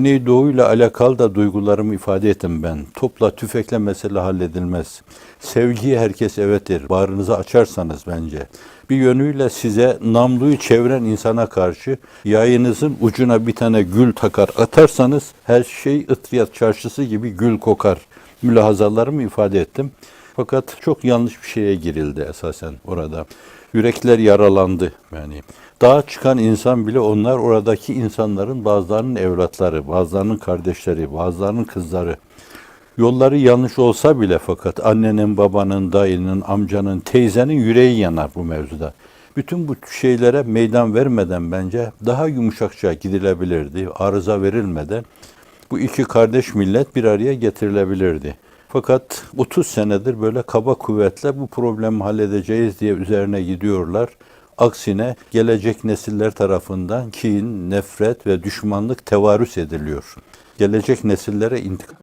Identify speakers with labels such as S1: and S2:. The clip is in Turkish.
S1: Güneydoğu ile alakalı da duygularımı ifade ettim ben. Topla tüfekle mesele halledilmez. Sevgiye herkes evet der. Bağrınızı açarsanız bence. Bir yönüyle size namluyu çeviren insana karşı yayınızın ucuna bir tane gül takar atarsanız her şey ıtriyat çarşısı gibi gül kokar. Mülahazalarımı ifade ettim. Fakat çok yanlış bir şeye girildi esasen orada. Yürekler yaralandı yani. Dağa çıkan insan bile onlar oradaki insanların bazılarının evlatları, bazılarının kardeşleri, bazılarının kızları. Yolları yanlış olsa bile fakat annenin, babanın, dayının, amcanın, teyzenin yüreği yanar bu mevzuda. Bütün bu şeylere meydan vermeden bence daha yumuşakça gidilebilirdi. Arıza verilmeden bu iki kardeş millet bir araya getirilebilirdi. Fakat 30 senedir böyle kaba kuvvetle bu problemi halledeceğiz diye üzerine gidiyorlar. Aksine gelecek nesiller tarafından kin, nefret ve düşmanlık tevarüs ediliyor. Gelecek nesillere intikam